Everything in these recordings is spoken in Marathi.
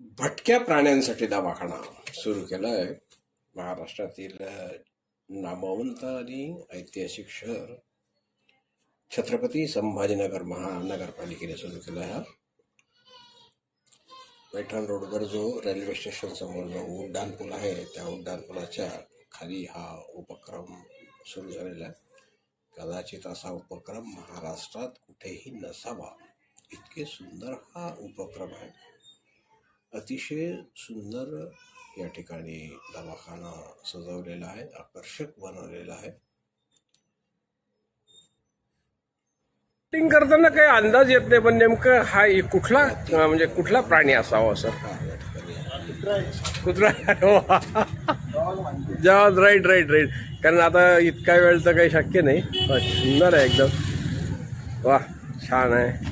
भटक्या प्राण्यांसाठी दवाखाना सुरू केला आहे महाराष्ट्रातील नामवंत आणि ऐतिहासिक शहर. छत्रपती संभाजीनगर महानगरपालिकेने सुरू केला आहे हा. पैठण रोडवर जो रेल्वे स्टेशन समोर जो उड्डाण पूल आहे त्या उड्डाण पुलाच्या खाली हा उपक्रम सुरू झालेला आहे. कदाचित असा उपक्रम महाराष्ट्रात कुठेही नसावा. इतके सुंदर हा उपक्रम आहे. अतिशय सुंदर या ठिकाणी दवाखाना सजवलेला आहे आकर्षक बनवलेला आहे. करताना काही अंदाज येत नाही पण नेमकं हा एक कुठला म्हणजे कुठला प्राणी असावा सर कुत्रा जात राईट राईट राईट कारण आता इतका वेळ तर काही शक्य नाही. सुंदर आहे एकदम. वा छान आहे.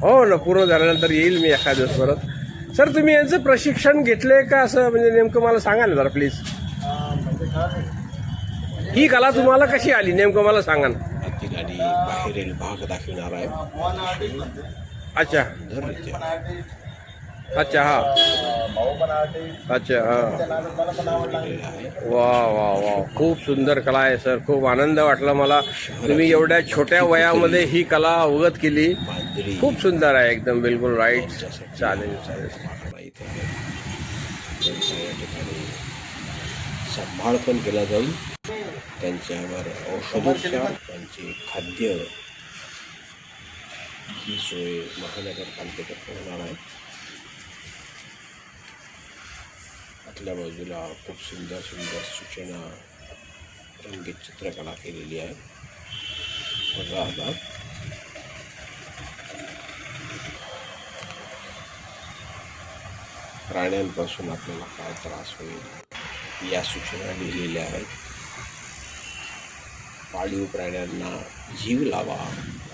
हो ना पूर्ण झाल्यानंतर येईल मी एखाद दिवस परत. सर तुम्ही यांचं प्रशिक्षण घेतलंय का असं म्हणजे नेमकं मला सांगा ना जरा प्लीज ही कला तुम्हाला कशी आली? नेमकं मला सांगा ना आणि बाहेरील भाग दाखविणार आहे. अच्छा. अच्छा हा अच्छा हा वा वा वा. खूप सुंदर कला आहे सर. खूप आनंद वाटला मला. तुम्ही एवढ्या छोट्या वयामध्ये ही कला अवगत केली. मांजरी खूप सुंदर आहे एकदम बिलकुल राईट चालेल चालेल. दवाखाना इथे आहे त्यांचा या ठिकाणी सांभाळ पण केला जाईल त्यांच्यावर औषधोपचार त्यांचे खाद्य ही सोय महानगरपालिकेतर्फे होणार आहे. आतल्या बाजूला खूप सुंदर सुंदर सूचना रंगीत चित्रकला केलेली आहे. प्राण्यांपासून आपल्याला काय त्रास होईल या सूचना लिहिलेल्या आहेत. पाळीव प्राण्यांना जीव लावा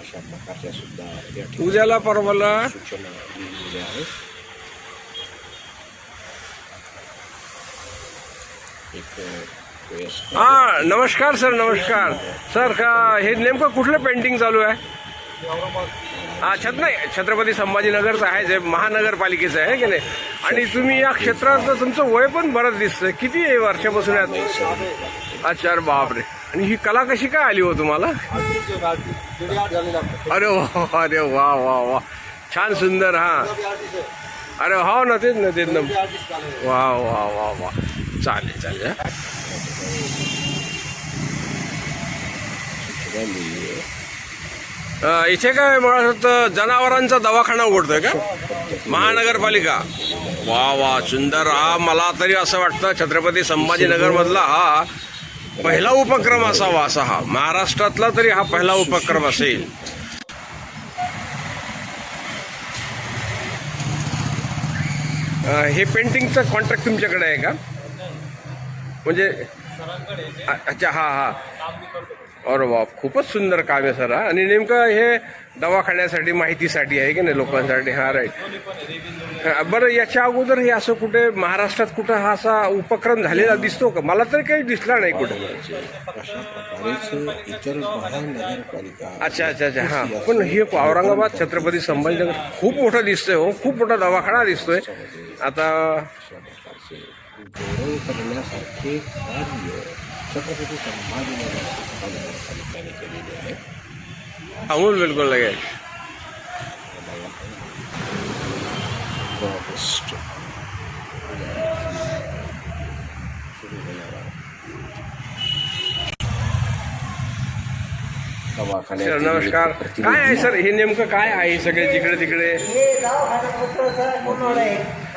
अशा प्रकारच्या सुद्धा या ठिकाणी उद्याला परवाला. सूचना लिहिलेल्या आहेत एक वयस्कर हा नमस्कार सर नमस्कार. सर का हे नेमकं कुठलं पेंटिंग चालू आहे? हा छत नाही छत्रपती संभाजीनगरचं आहे जे महानगरपालिकेचं आहे की नाही? आणि तुम्ही या क्षेत्रात तुमचं वय पण बरंच दिसतं किती वर्षापासून आहे अच्छा अरे बापरे. आणि ही कला कशी काय आली हो तुम्हाला? अरे वा अरे वा वा वा. छान सुंदर हा. अरे हो ना तेच ना तेच ना. वा वा वा वा. चालेल इथे काय मला जनावरांचा दवाखाना उघडतोय का महानगरपालिका वा वा सुंदर हा मला तरी असं वाटतं छत्रपती संभाजीनगर मधला हा पहिला उपक्रम असावा असा हा महाराष्ट्रातला तरी हा पहिला उपक्रम असेल हे पेंटिंगचं कॉन्ट्रॅक्ट तुमच्याकडे आहे का म्हणजे अच्छा हा हा. अरे बाप खूपच सुंदर काम आहे सर आणि नेमकं हे दवाखान्यासाठी माहितीसाठी आहे की नाही लोकांसाठी? हा राईट बरं याच्या अगोदर हे असं कुठे महाराष्ट्रात कुठं हा असा उपक्रम झालेला दिसतो का? मला तरी काही दिसला नाही कुठे. अच्छा अच्छा अच्छा हा. पण हे औरंगाबाद छत्रपती संभाजीनगर खूप मोठं दिसतंय हो. खूप मोठा दवाखाना दिसतोय. आता अशा प्रकारचे गौरव करण्यासारखे कार्य छत्रपती संभाजीनगर महानगरपालिकेने केलेले आहे अमूल बिलकुल लगेच ऑगस्ट सुरू होणार आहे सर दवाखान्यातील नमस्कार। प्रतिनिधी काय आहे सर? हे नेमकं काय आहे सगळे जिकडे तिकडे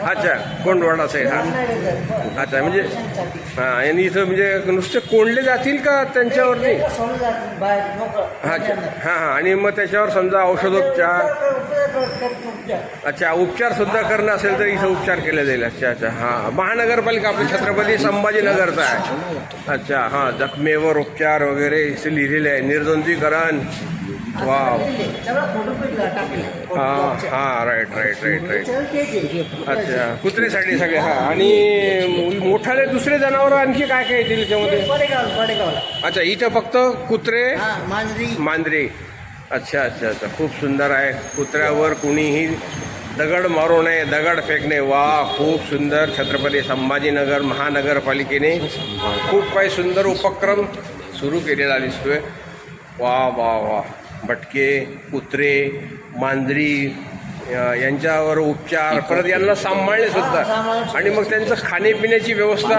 अच्छा कोंडवाडा साईड हा. अच्छा म्हणजे हा आणि इथं म्हणजे नुसते कोंडले जातील का त्यांच्यावरती? अच्छा हा हा आणि मग त्याच्यावर समजा औषधोपचार? अच्छा उपचार सुद्धा करणं असेल तर इथं उपचार केले जाईल. अच्छा अच्छा हा. महानगरपालिका आपली छत्रपती संभाजीनगरचा आहे. अच्छा हा जखमेवर उपचार वगैरे इथे लिहिलेले आहे. निर्जंतुकीकरण. वा सगळं फोटो पेटला टाकले. हा हा राईट राईट राईट राईट. अच्छा. कुत्रीसाठी सगळे हा. आणि मोठाले दुसरे जनावर आणखी काय काय येतील त्याच्यामध्ये अच्छा इथं फक्त कुत्रे? हा मांजरे. अच्छा अच्छा अच्छा. खूप सुंदर आहे. कुत्र्यावर कुणीही दगड मारू नये दगड फेकणे. वा खूप सुंदर. छत्रपती संभाजीनगर महानगरपालिकेने खूप काही सुंदर उपक्रम सुरू केलेला दिसतोय. वा वा वा. भटके कुत्रे मांजरी यांच्यावर उपचार परत यांना सांभाळणे सुद्धा. आणि मग त्यांचं खाण्यापिण्याची व्यवस्था.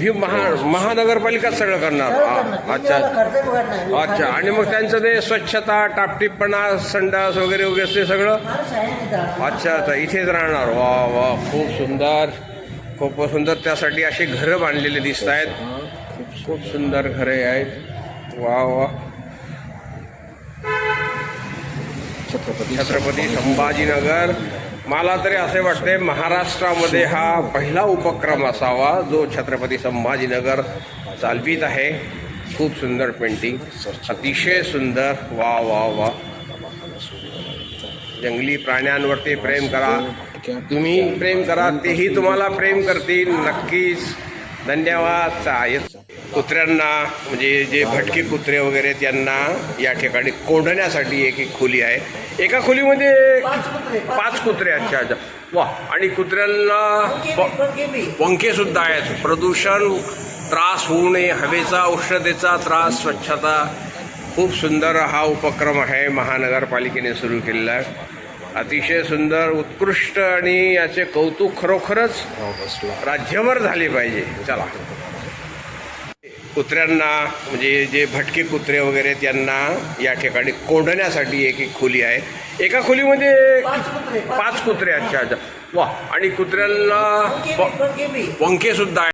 ही. महा महानगरपालिका सगळं करणार. अच्छा. अच्छा आणि मग त्यांचं ते स्वच्छता टापटीपणा संडास वगैरे वगैरे ते सगळं. अच्छा अच्छा इथेच राहणार. वा वा खूप सुंदर. खूप सुंदर. त्यासाठी अशी घरं बांधलेली दिसत आहेत खूप सुंदर घरे आहेत. वा वा. छत्रपती छत्रपती संभाजीनगर. मला तरी असे वाटते महाराष्ट्रामध्ये हा पहिला उपक्रम असावा जो छत्रपती संभाजीनगर चालवीत आहे. खूप सुंदर पेंटिंग अतिशय सुंदर. वा वा वा. जंगली प्राण्यांवरती प्रेम करा. तुम्ही प्रेम करा तेही तुम्हाला प्रेम करतील. नक्कीच. धन्यवाद. कुत्र्यांना म्हणजे जे भटके कुत्रे वगैरे त्यांना या ठिकाणी कोंडण्यासाठी एक एक खोली आहे. एका खोलीमध्ये पाच कुत्रे, पाच पाच कुत्रे अच्छा अच्छा. वा आणि कुत्र्यांना पंखे सुद्धा आहेत. प्रदूषण त्रास होऊ नये. हवेचा उष्णतेचा त्रास स्वच्छता. खूप सुंदर हा उपक्रम आहे. महानगरपालिकेने सुरू केलेला आहे. अतिशय सुंदर उत्कृष्ट आणि याचे कौतुक खरोखरच ऑगस्टला राज्यभर झाले पाहिजे. चला. कुत्र्यांना म्हणजे जे भटके कुत्रे वगैरे त्यांना या ठिकाणी कोंडण्यासाठी एक एक खोली आहे. एका खोलीमध्ये पाच कुत्रे, अच्छा अच्छा. वा आणि कुत्र्यांना पंखे सुद्धा